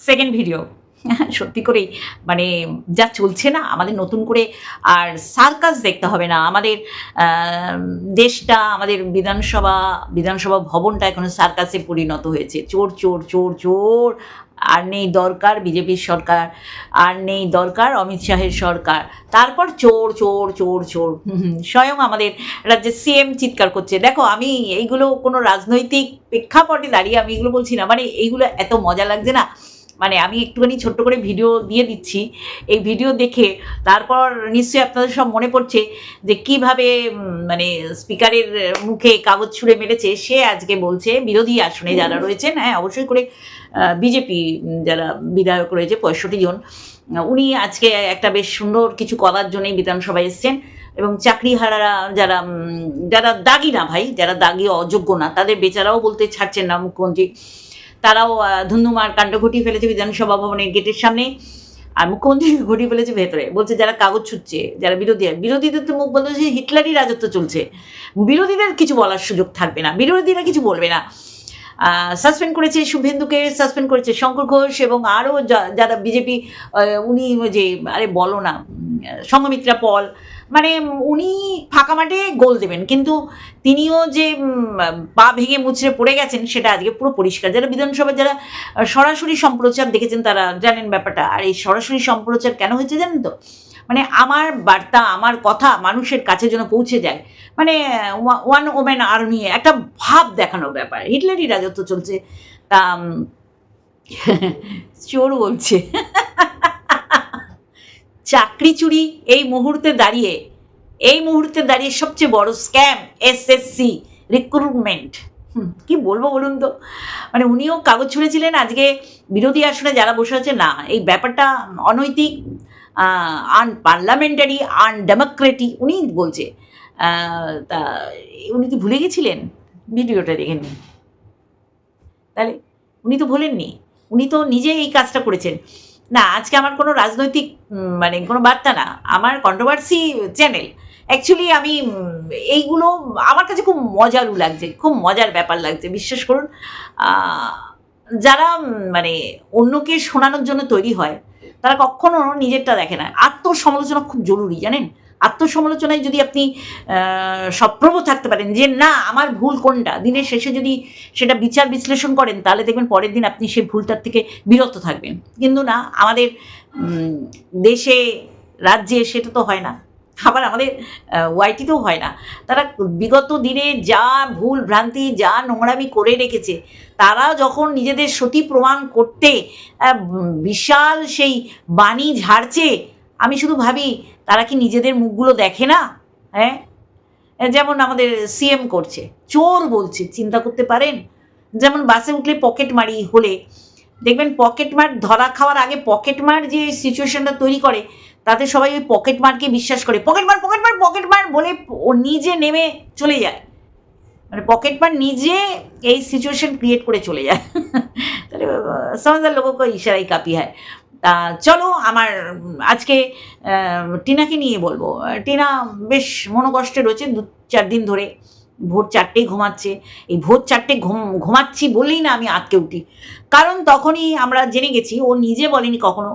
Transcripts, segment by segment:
Second video সত্যি করেই মানে যা চলছে না, আমাদের নতুন করে আর সার্কাস দেখতে হবে না। আমাদের দেশটা, আমাদের বিধানসভা বিধানসভা ভবনটা এখন সার্কাসে পরিণত হয়েছে। চোর চোর চোর চোর, আর নেই দরকার বিজেপির সরকার, আর নেই দরকার অমিত শাহের সরকার। তারপর চোর চোর চোর চোর। স্বয়ং আমাদের রাজ্যের সিএম চিৎকার করছে। দেখো, আমি এইগুলো কোনো রাজনৈতিক প্রেক্ষাপটে দাঁড়িয়ে আমি এগুলো বলছি না। মানে এইগুলো এত মজা লাগছে না। মানে আমি একটুখানি ছোট্ট করে ভিডিও দিয়ে দিচ্ছি। এই ভিডিও দেখে তারপর নিশ্চয়ই আপনাদের সব মনে পড়ছে যে কীভাবে মানে স্পিকারের মুখে কাগজ ছুঁড়ে মেরেছে সে আজকে বলছে বিরোধী আসনে যারা রয়েছেন হ্যাঁ অবশ্যই করে বিজেপি যারা বিধায়ক রয়েছে পঁয়ষট্টি জন উনি আজকে একটা বেশ সুন্দর কিছু করার জন্যই বিধানসভায় এসছেন এবং চাকরি চাকরিহারারা যারা যারা দাগি না ভাই যারা দাগি অযোগ্য না তাদের বেচারাও বলতে ছাড়ছেন না মুখ্যমন্ত্রী। তারাও ধুন্ধুমার কাণ্ড ঘটিয়ে ফেলেছে বিধানসভা ভবনের গেটের সামনে। আর মুখ্যমন্ত্রী ঘটিয়ে ফেলেছে ভেতরে। বলছে, যারা কাগজ ছুটছে, যারা বিরোধী বিরোধীদের তো মুখ বলতে হচ্ছে, হিটলারই রাজত্ব চলছে। বিরোধীদের কিছু বলার সুযোগ থাকবে না, বিরোধীরা কিছু বলবে না। সাসপেন্ড করেছে শুভেন্দুকে সাসপেন্ড করেছে শঙ্কর ঘোষ এবং আরও যারা বিজেপি উনি যে, আরে বলো না সঙ্গমিত্রা পল মানে উনি ফাঁকা মাঠে গোল দেবেন, কিন্তু তিনিও যে পা ভেঙে মুচড়ে পড়ে গেছেন সেটা আজকে পুরো পরিষ্কার। যারা বিধানসভায় যারা সরাসরি সম্প্রচার দেখেছেন তারা জানেন ব্যাপারটা। আর এই সরাসরি সম্প্রচার কেন হয়েছে জানেন তো? মানে আমার বার্তা, আমার কথা মানুষের কাছে যেন পৌঁছে যায়। মানে ওয়ান ওম্যান আর্মি একটা ভাব দেখানোর ব্যাপার। হিটলারই রাজত্ব চলছে। তা চোর বলছে। চাকরি চুরি এই মুহূর্তে দাঁড়িয়ে, এই মুহূর্তে দাঁড়িয়ে সবচেয়ে বড় স্ক্যাম এসএসসি রিক্রুটমেন্ট কি বলব বলুন তো? মানে উনিও কাগজ ছুঁড়েছিলেন, আজকে বিরোধী আসনে যারা বসে আছে, না, এই ব্যাপারটা অনৈতিক আন পার্লামেন্টারি আন ডেমোক্রেটিক উনি বলছে তা, উনি কি ভুলে গেছিলেন? ভিডিওটা দেখে নিন। তাহলে উনি তো ভুলেননি, উনি তো নিজে এই কাজটা করেছেন। না, আজকে আমার কোনো রাজনৈতিক মানে কোনো বার্তা না, আমার কন্ট্রোভার্সি চ্যানেল অ্যাকচুয়ালি আমি এইগুলো আমার কাছে খুব মজারও লাগছে, খুব মজার ব্যাপার লাগছে। বিশ্বাস করুন যারা মানে অন্যকে শোনানোর জন্য তৈরি হয়, তারা কখনো নিজেরটা দেখে না। আত্মসমালোচনা খুব জরুরি, জানেন? আত্মসমালোচনায় যদি আপনি সপ্রভ থাকতে পারেন যে না, আমার ভুল কোনটা? দিনের শেষে যদি সেটা বিচার বিশ্লেষণ করেন, তাহলে দেখবেন পরের দিন আপনি সেই ভুলটার থেকে বিরত থাকবেন। কিন্তু না, আমাদের দেশে, রাজ্যে সেটা তো হয় না। আবার আমাদের ওয়াইটিতেও হয় না। তারা বিগত দিনে যা ভুল ভ্রান্তি, যা নোংরামি করে রেখেছে, তারা যখন নিজেদের সতী প্রমাণ করতে বিশাল সেই বাণী ঝাড়ছে, আমি শুধু ভাবি তারা কি নিজেদের মুখগুলো দেখে না? হ্যাঁ? যেমন আমাদের সিএম করছে, চোর বলছে, চিন্তা করতে পারেন? যেমন বাসে উঠলে পকেট মারি হলে, দেখবেন পকেট মার, ধরা খাওয়ার আগে পকেট মার যে সিচুয়েশনটা তৈরি করে, তাতে সবাই ওই পকেট মারকে বিশ্বাস করে। পকেট মার পকেট মার পকেট মার বলে ও নিজে নেমে চলে যায়। মানে পকেট মার নিজে এই সিচুয়েশন ক্রিয়েট করে চলে যায়। তাহলে সমাজের লোককে ইশারাই কাপি হয়। তা চলো আমার, আজকে টিনাকে নিয়ে বলব। টিনা বেশ মনোকষ্টে রয়েছে, দু চার দিন ধরে ভোর চারটেই ঘুমাচ্ছে। এই ভোর চারটে ঘুম, ঘুমাচ্ছি বললেই না আমি আটকে উঠি। কারণ তখনই আমরা জেনে গেছি, ও নিজে বলেনি কখনো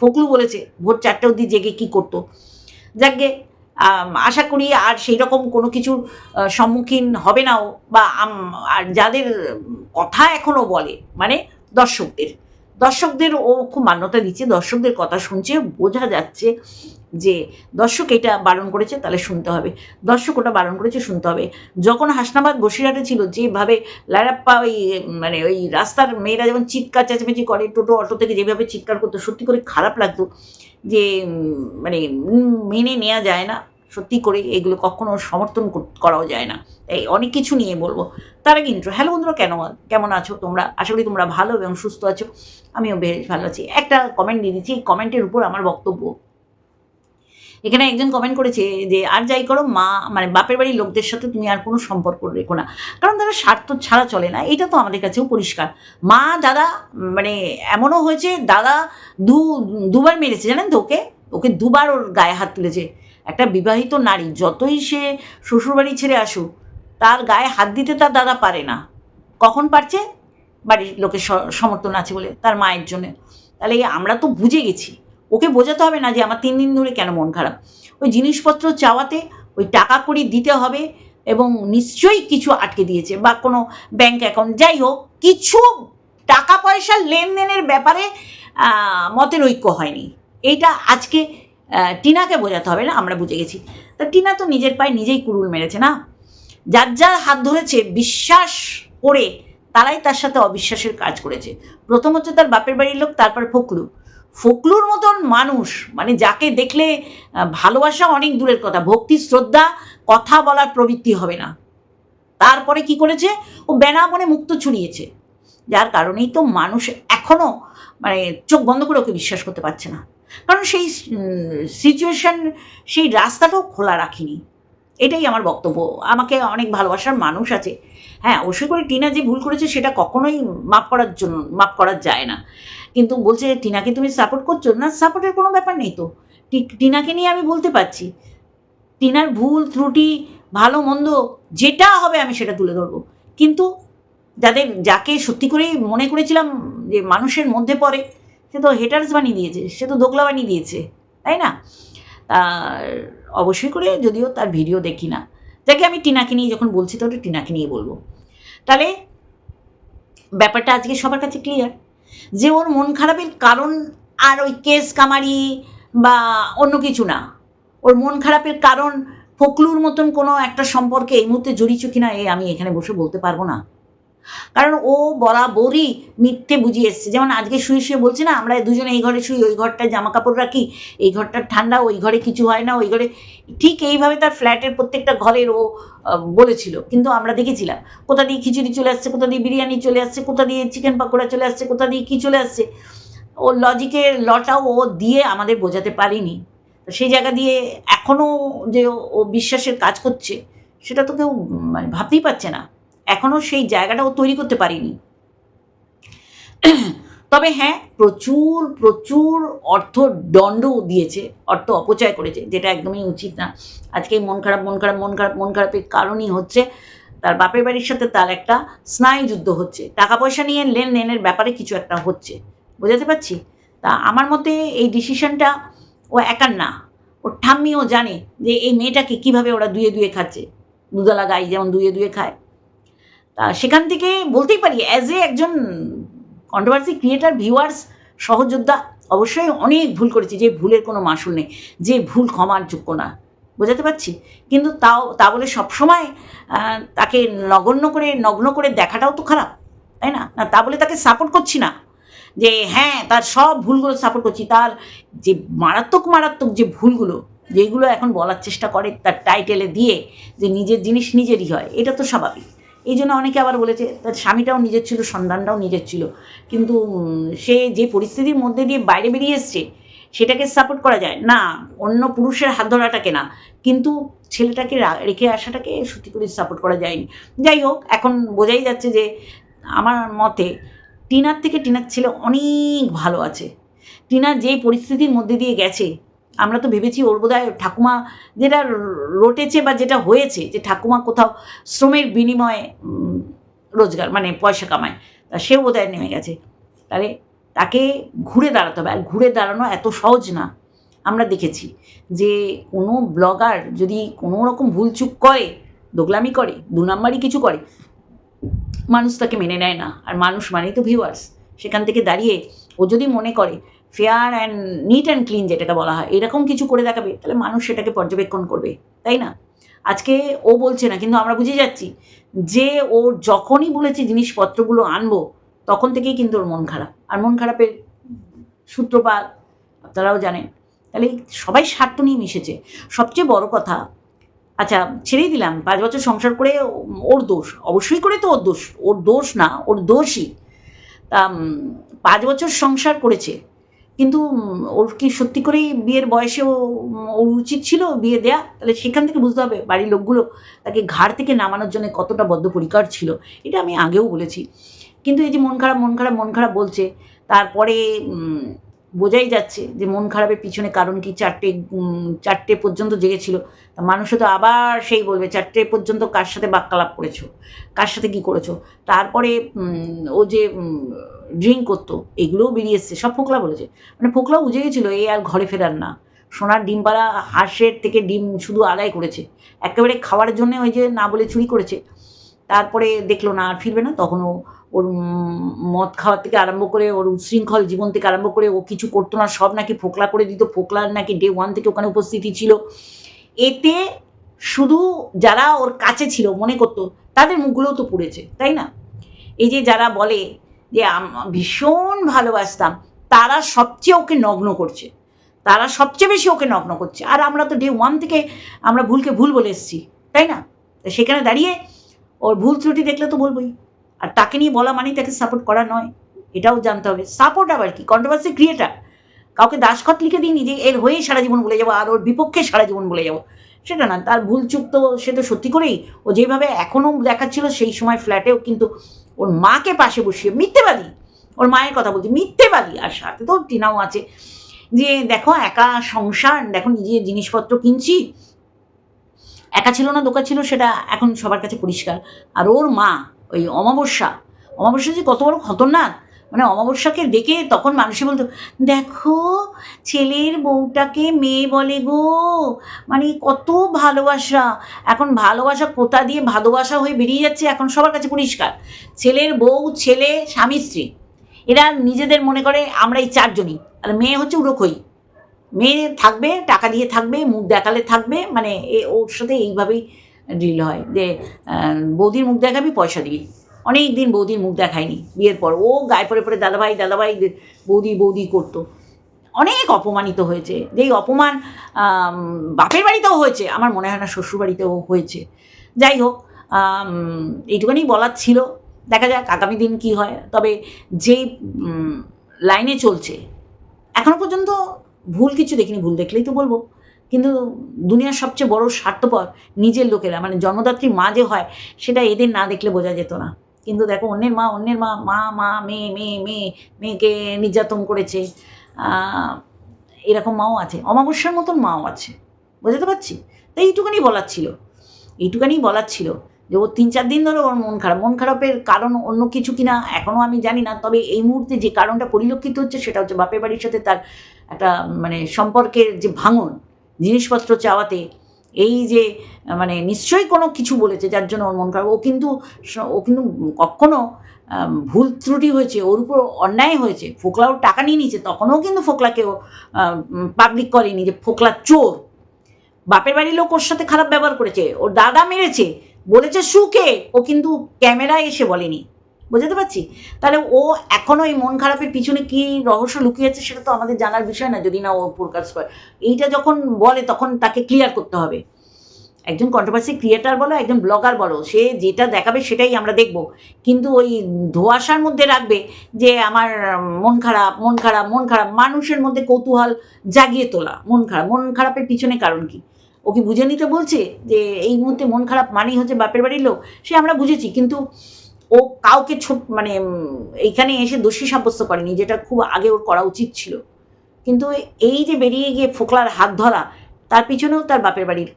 ফকলু বলেছে ভোর চারটে অবধি জেগে কী করতো। যাকে আশা করি আর সেই রকম কোনো কিছুর সম্মুখীন হবে না ও, বা আর যাদের কথা এখনও বলে মানে দর্শকদের। দর্শকদের ও খুব মান্যতা দিচ্ছে, দর্শকদের কথা শুনছে, বোঝা যাচ্ছে যে দর্শক এটা বারণ করেছে, তাহলে শুনতে হবে। দর্শক ওটা বারণ করেছে, শুনতে হবে। যখন হাসনাবাদ বসিরহাটে ছিল, যেভাবে লারাপ্পা ওই মানে ওই রাস্তার মেয়েরা যেমন চিৎকার, চেঁচামেচি করে, টোটো, অটো থেকে যেভাবে চিৎকার করতো, সত্যি করে খারাপ লাগতো যে মানে মেনে নেওয়া যায় না। সত্যি করে এগুলো কখনো সমর্থন করাও যায় না। এই অনেক কিছু নিয়ে বলব। তার আগে ইন্ট্রো হ্যালো বন্ধুরা, কেন কেমন আছো? তোমরা, আশা করি তোমরা ভালো এবং সুস্থ আছো। আমিও বেশ ভালো আছি। একটা কমেন্ট দিয়ে দিচ্ছি। এই কমেন্টের উপর আমার বক্তব্য। এখানে একজন কমেন্ট করেছে যে, আর যাই করো, মা মানে বাপের বাড়ির লোকদের সাথে তুমি আর কোনো সম্পর্ক রেখো না। কারণ তারা স্বার্থ ছাড়া চলে না। এটা তো আমাদের কাছেও পরিষ্কার। মা, দাদা মানে এমনও হয়েছে, দাদা দু, দুবার মেরেছে। জানেন তো ওকে? ওকে দুবার ওর গায়ে হাত তুলেছে। একটা বিবাহিত নারী যতই সে শ্বশুরবাড়ি ছেড়ে আসুক, তার গায়ে হাত দিতে তার দাদা পারে না। কখন পারছে? বাড়ির লোকের সমর্থন আছে বলে তার মায়ের জন্য। তাহলে আমরা তো বুঝে গেছি। ওকে বোঝাতে হবে না যে আমার তিন দিন ধরে কেন মন খারাপ। ওই জিনিসপত্র চাওয়াতে ওই টাকা কড়ি দিতে হবে এবং নিশ্চয়ই কিছু আটকে দিয়েছে বা কোনো ব্যাংক অ্যাকাউন্ট। যাই হোক, কিছু টাকা পয়সার লেনদেনের ব্যাপারে মতের ঐক্য হয়নি। এইটা আজকে টিনাকে বোঝাতে হবে না, আমরা বুঝে গেছি। তা টিনা তো নিজের পায়ে নিজেই কুরুল মেরেছে না? যার যার হাত ধরেছে, বিশ্বাস করে তারাই তার সাথে অবিশ্বাসের কাজ করেছে। প্রথম হচ্ছে তার বাপের বাড়ির লোক, তারপর ফকলু ফকলুর মতন মানুষ মানে যাকে দেখলে ভালোবাসা অনেক দূরের কথা, ভক্তি, শ্রদ্ধা, কথা বলার প্রবৃত্তি হবে না। তারপরে কি করেছে? ও বেনামনে মুক্ত ছড়িয়েছে। যার কারণেই তো মানুষ এখনও মানে চোখ বন্ধ করে ওকে বিশ্বাস করতে পারছে না। কারণ সেই সিচুয়েশন সেই রাস্তাটাও খোলা রাখিনি। এটাই আমার বক্তব্য। আমাকে অনেক ভালোবাসার মানুষ আছে। হ্যাঁ অবশ্যই করে টিনা যে ভুল করেছে, সেটা কখনোই মাপ করার জন্য মাপ করা যায় না। কিন্তু বলছে টিনাকে তুমি সাপোর্ট করছ? না সাপোর্টের কোনো ব্যাপার নেই তো। টিনাকে নিয়ে আমি বলতে পারছি। টিনার ভুল, ত্রুটি, ভালো, মন্দ, যেটা হবে আমি সেটা তুলে ধরবো। কিন্তু যাদের, যাকে সত্যি করেই মনে করেছিলাম যে মানুষের মধ্যে পড়ে সে তো হেটার্স বানিয়ে দিয়েছে, সে তো দোগলা বানিয়ে দিয়েছে, তাই না? আর অবশ্যই করে যদিও তার ভিডিও দেখি না। যাকে আমি টিনাকে নিয়ে যখন বলছি তো টিনাকে নিয়ে বলব। তাহলে ব্যাপারটা আজকে সবার কাছে ক্লিয়ার যে ওর মন খারাপের কারণ আর ওই কেস কামারি বা অন্য কিছু না। ওর মন খারাপের কারণ ফকলুর মতন কোনো একটা সম্পর্কে এই মুহূর্তে জড়িয়েছ কিনা, এ আমি এখানে বসে বলতে পারব না। কারণ ও বরাবরই মিথ্যে বুঝিয়ে এসছে। যেমন আজকে শুয়ে শুয়ে বলছে না, আমরা দুজনে এই ঘরে শুই, ওই ঘরটায় জামা কাপড় রাখি, এই ঘরটা ঠান্ডা, ওই ঘরে কিছু হয় না, ওই ঘরে ঠিক এইভাবে তার ফ্ল্যাটের প্রত্যেকটা ঘরের ও বলেছিল। কিন্তু আমরা দেখেছিলাম, কোথা দিয়ে খিচুড়ি চলে আসছে, কোথা দিয়ে বিরিয়ানি চলে আসছে, কোথা দিয়ে চিকেন পাকোড়া চলে আসছে, কোথা দিয়ে কী চলে আসছে, ও লজিকের লটাও ও দিয়ে আমাদের বোঝাতে পারিনি। সেই জায়গা দিয়ে এখনও যে ও বিশ্বাসের কাজ করছে, সেটা তো কেউ মানে ভাবতেই পারছে না। এখনও সেই জায়গাটা ও তৈরি করতে পারিনি। তবে হ্যাঁ প্রচুর প্রচুর অর্থ দণ্ড দিয়েছে, অর্থ অপচয় করেছে, যেটা একদমই উচিত না। আজকে মন খারাপ মন খারাপ মন খারাপ, মন খারাপের কারণই হচ্ছে তার বাপের বাড়ির সাথে তার একটা স্নায়ুযুদ্ধ হচ্ছে। টাকা পয়সা নিয়ে লেনদেনের ব্যাপারে কিছু একটা হচ্ছে। বোঝাতে পারছি? তা আমার মতে এই ডিসিশনটা ও একার না। ওর ঠাম্মিও জানে যে এই মেয়েটাকে কীভাবে ওরা দুয়ে দুয়ে খাচ্ছে। দুধলা গাই যেমন দুয়ে দুয়ে খায়। তা সেখান থেকে বলতেই পারি অ্যাজ এ একজন কন্ট্রোভার্সি ক্রিয়েটার ভিউয়ার্স সহযোদ্ধা, অবশ্যই অনেক ভুল করেছি, যে ভুলের কোনো মাসুল নেই, যে ভুল ক্ষমার যোগ্য না। বোঝাতে পারছি? কিন্তু তাও, তা বলে সবসময় তাকে নগণ্য করে, নগ্ন করে দেখাটাও তো খারাপ, তাই না? না, তা বলে তাকে সাপোর্ট করছি না, যে হ্যাঁ তার সব ভুলগুলো সাপোর্ট করছি, তার যে মারাত্মক মারাত্মক যে ভুলগুলো, যেগুলো এখন বলার চেষ্টা করে, তার টাইটেলে দিয়ে, যে নিজের জিনিস নিজেরই হয়, এটা তো স্বাভাবিক। এই জন্য অনেকে আবার বলেছে, তার স্বামীটাও নিজের ছিল, সন্তানটাও নিজের ছিল। কিন্তু সে যে পরিস্থিতির মধ্যে দিয়ে বাইরে বেরিয়ে এসছে, সেটাকে সাপোর্ট করা যায়। না, অন্য পুরুষের হাত ধরাটাকে না। কিন্তু ছেলেটাকে রেখে আসাটাকে সত্যি করে সাপোর্ট করা যায়নি। যাই হোক, এখন বোঝাই যাচ্ছে যে, আমার মতে টিনার থেকে টিনার ছেলে অনেক ভালো আছে। টিনা যে পরিস্থিতির মধ্যে দিয়ে গেছে আমরা তো ভেবেছি ওর বোধহয় ঠাকুমা যেটা রটেছে বা যেটা হয়েছে যে ঠাকুমা কোথাও শ্রমের বিনিময়ে রোজগার মানে পয়সা কামায়, তা সেও বোধহয় নেমে গেছে। তাহলে তাকে ঘুরে দাঁড়াতে হবে। আর ঘুরে দাঁড়ানো এত সহজ না। আমরা দেখেছি যে কোনো ব্লগার যদি কোনো রকম ভুলচুক করে, দোগলামি করে, দু নাম্বারই কিছু করে, মানুষ তাকে মেনে নেয় না। আর মানুষ মানেই তো ভিউয়ার্স সেখান থেকে দাঁড়িয়ে ও যদি মনে করে fair and neat and clean যেটাকে বলা হয়। এরকম কিছু করে দেখাবে, তাহলে মানুষ সেটাকে পর্যবেক্ষণ করবে, তাই না? আজকে ও বলছে না, কিন্তু আমরা বুঝে যাচ্ছি যে ও যখনই বলেছে জিনিসপত্রগুলো আনব, তখন থেকেই কিন্তু ওর মন খারাপ। আর মন খারাপের সূত্রপাত আপনারাও জানেন। তাহলে সবাই স্বার্থ নিয়ে মিশেছে। সবচেয়ে বড় কথা আচ্ছা ছেড়েই দিলাম, পাঁচ বছর সংসার করে ওর দোষ। অবশ্যই করে তো ওর দোষ। ওর দোষ না, ওর দোষই। তা পাঁচ বছর সংসার করেছে কিন্তু ওর কি সত্যি করেই বিয়ের বয়সে ওর উচিত ছিল বিয়ে দেয়া? তাহলে সেখান থেকে বুঝতে হবে বাড়ির লোকগুলো তাকে ঘাড় থেকে নামানোর জন্য কতটা বদ্ধপরিকার ছিল, এটা আমি আগেও বলেছি। কিন্তু এই যে মন খারাপ মন খারাপ মন খারাপ বলছে, তারপরে বোঝাই যাচ্ছে যে মন খারাপের পিছনে কারণ কি? চারটে চারটে পর্যন্ত জেগেছিল। তা মানুষও তো আবার সেই বলবে, চারটে পর্যন্ত কার সাথে বাক্যালাপ করেছ? কার সাথে কি করেছ? তারপরে ও যে ড্রিঙ্ক করতো, এগুলোও বেরিয়ে এসছে। সব ফোকলা বলেছে। মানে ফোকলা উজে গেছিল, এ আর ঘরে ফেরার না। সোনার ডিম পাড়া হাঁসের থেকে ডিম শুধু আদায় করেছে। একেবারে খাওয়ার জন্য ওই যে না বলে চুরি করেছে। তারপরে দেখল না, আর ফিরবে না? তখন ও ওর মদ খাওয়ার থেকে আরম্ভ করে ওর উচ্ছৃঙ্খল জীবন থেকে আরম্ভ করে ও কিছু করতো না, সব নাকি ফোকলা করে দিত। ফোকলার নাকি ডে ওয়ান থেকে ওখানে উপস্থিতি ছিল। এতে শুধু যারা ওর কাছে ছিল, মনে করতো, তাদের মুখগুলোও তো পুড়েছে, তাই না? এই যে যারা বলে যে ভীষণ ভালোবাসতাম তারা সবচেয়ে ওকে নগ্ন করছে। তারা সবচেয়ে বেশি ওকে নগ্ন করছে। আর আমরা তো ডে ওয়ান থেকে আমরা ভুলকে ভুল বলে এসেছি, তাই না? সেখানে দাঁড়িয়ে ওর ভুল ত্রুটি দেখলে তো বলবোই। আর তাকে নিয়ে বলা মানেই তাকে সাপোর্ট করা নয়। এটাও জানতে হবে। সাপোর্ট আবার কি? কন্ট্রোভার্সি ক্রিয়েটার কাউকে দাসখত লিখে দিইনি যে এর হয়েই সারা জীবন বলে যাব আর ওর বিপক্ষে সারা জীবন বলে যাব। সেটা না, তার ভুল চুক তো সে তো সত্যি করেই। ও যেভাবে এখনও দেখাচ্ছিল সেই সময় ফ্ল্যাটেও কিন্তু ওর মাকে পাশে বসিয়ে মিথ্যেবাদী। ওর মায়ের কথা বলছি, মিথ্যেবাদী। আর সাথে তো টিনাও আছে যে দেখো একা সংসার, দেখো নিজে জিনিসপত্র কিনছি। একা ছিল না, দোকান ছিল, সেটা এখন সবার কাছে পরিষ্কার। আর ওর মা ওই অমাবস্যা। অমাবস্যা যে কত বড় খতরনাক। মানে অমাবস্যাকে ডেকে তখন মানুষে বলতো, দেখো, ছেলের বউটাকে মেয়ে বলে গো। মানে কত ভালোবাসা। এখন ভালোবাসা কোথা দিয়ে ভালোবাসা হয়ে বেরিয়ে যাচ্ছে? এখন সবার কাছে পরিষ্কার। ছেলের বউ, ছেলে, স্বামী, স্ত্রী। এরা নিজেদের মনে করে আমরা এই চারজনই। আর মেয়ে হচ্ছে উড়োখই মেয়ে থাকবে, টাকা দিয়ে থাকবে, মুখ দেখালে থাকবে। মানে ওর সাথে এইভাবেই ডিল হয়। যে বৌদির মুখ দেখাবি পয়সা দিবি অনেক দিন বৌদির মুখ দেখায়নি বিয়ের পর ও গায়ে পরে পরে দাদাভাই দাদাভাই বৌদি বৌদি করতো। অনেক অপমানিত হয়েছে। যেই অপমান বাপের বাড়িতেও হয়েছে, আমার মনে হয় না শ্বশুর বাড়িতেও হয়েছে। যাই হোক এইটুখানি বলার ছিল। দেখা যাক আগামী দিন কি হয়। তবে যেই লাইনে চলছে, এখনও পর্যন্ত ভুল কিছু দেখিনি। ভুল দেখলেই তো বলব। কিন্তু দুনিয়ার সবচেয়ে বড় স্বার্থপর নিজের লোকেরা মানে জন্মদাত্রী মা যে হয়, সেটা এদের না দেখলে বোঝা যেত না। কিন্তু দেখো, অন্যের মা অন্যের মা মা মা, মেয়ে মেয়ে মেয়ে, মেয়েকে নির্যাতন করেছে। এরকম মাও আছে, অমাবস্যার মতন মাও আছে। বুঝতে পারছি? তো এইটুখানি বলার ছিল। এইটুখানি বলার ছিল যে ও তিন চার দিন ধরে ওর মন খারাপ। মন খারাপের কারণ অন্য কিছু কিনা এখনও আমি জানি না, তবে এই মুহূর্তে যে কারণটা পরিলক্ষিত হচ্ছে, সেটা হচ্ছে বাপের বাড়ির সাথে তার একটা মানে সম্পর্কের যে ভাঙন জিনিসপত্র চাওয়াতে, এই যে মানে নিশ্চয়ই কোনো কিছু বলেছে যার জন্য ওর মন খারাপ। ও কিন্তু ও কিন্তু কখনো ভুল ত্রুটি হয়েছে, ওর উপর অন্যায় হয়েছে, ফোকলা ওর টাকা নিয়ে নিয়েছে, তখনও কিন্তু ফোকলাকেও পাবলিক করেনি যে ফোকলা চোর। বাপের বাড়ির লোক ওর সাথে খারাপ ব্যবহার করেছে, ওর দাদা মেরেছে, বলেছে সুকে ও কিন্তু ক্যামেরায় এসে বলেনি। বুঝতে পারছি? তাহলে ও এখনও এই মন খারাপের পিছনে কি রহস্য লুকিয়ে আছে সেটা তো আমাদের জানার বিষয় না, যদি না ও প্রকাশ করে। এইটা যখন বলে তখন তাকে ক্লিয়ার করতে হবে। একজন কন্ট্রোভার্সি ক্রিয়েটার বলো, একজন ব্লগার বলো, সে যেটা দেখাবে সেটাই আমরা দেখব। কিন্তু ওই ধোয়াশার মধ্যে রাখবে যে আমার মন খারাপ মন খারাপ মন খারাপ, মানুষের মধ্যে কৌতূহল জাগিয়ে তোলা। মন খারাপ, মন খারাপের পিছনে কারণ কি? ও কি বুঝে নিতে বলছে যে এই মুহূর্তে মন খারাপ মানেই হচ্ছে বাপের বাড়ির লোক? সে আমরা বুঝেছি, কিন্তু ও কাউকে ছোট মানে এইখানে এসে দোষী সাব্যস্ত করেনি, যেটা খুব আগে ওর করা উচিত ছিল। কিন্তু এই যে বেরিয়ে গিয়ে ফোকলার হাত ধরা, তার পিছনেও তার বাপের বাড়ির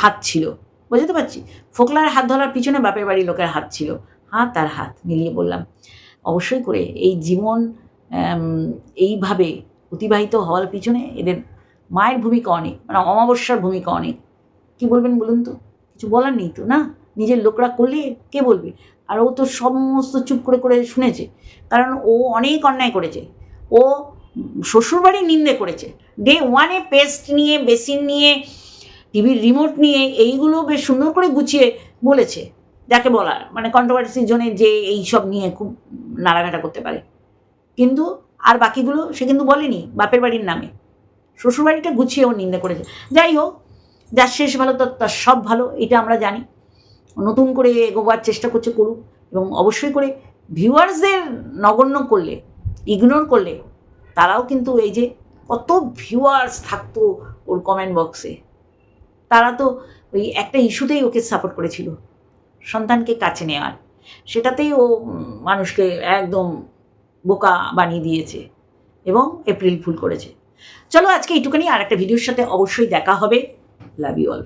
হাত ছিল। বুঝতে পারছি? ফোকলার হাত ধরার পিছনে বাপের বাড়ির লোকের হাত ছিল। হাত আর হাত, মিলিয়ে বললাম। অবশ্যই করে এই জীবন এইভাবে অতিবাহিত হওয়ার পিছনে এদের মায়ের ভূমিকা অনেক মানে অমাবস্যার ভূমিকা অনেক। কি বলবেন বলুন তো? কিছু বলার নেই তো, না? নিজের লোকরা করলে কে বলবে? আর ও তো সমস্ত চুপ করে করে শুনেছে। কারণ ও অনেক অন্যায় করেছে। ও শ্বশুরবাড়ির নিন্দে করেছে। ডে ওয়ানে পেস্ট নিয়ে বেসিন নিয়ে টিভির রিমোট নিয়ে এইগুলো বেশ সুন্দর করে গুছিয়ে বলেছে। যাকে বলার মানে কন্ট্রোভার্সির জন্য যে এই সব নিয়ে খুব নাড়াঘাটা করতে পারে। কিন্তু আর বাকিগুলো সে কিন্তু বলেনি বাপের বাড়ির নামে। শ্বশুরবাড়িটা গুছিয়ে ও নিন্দে করেছে। যাই হোক যার শেষ ভালো তার সব ভালো, এটা আমরা জানি। নতুন করে এগোবার চেষ্টা করছে করুক। এবং অবশ্যই করে ভিউয়ার্সদের নগণ্য করলে ইগনোর করলে, তারাও কিন্তু এই যে কত ভিউয়ার্স থাকতো ওর কমেন্ট বক্সে তারা তো ওই একটা ইস্যুতেই ওকে সাপোর্ট করেছিল, সন্তানকে কাছে নেওয়ার। সেটাতেই ও মানুষকে একদম বোকা বানিয়ে দিয়েছে এবং এপ্রিল ফুল করেছে। চলো আজকে এইটুখানি আর একটা ভিডিওর সাথে অবশ্যই দেখা হবে। Love you all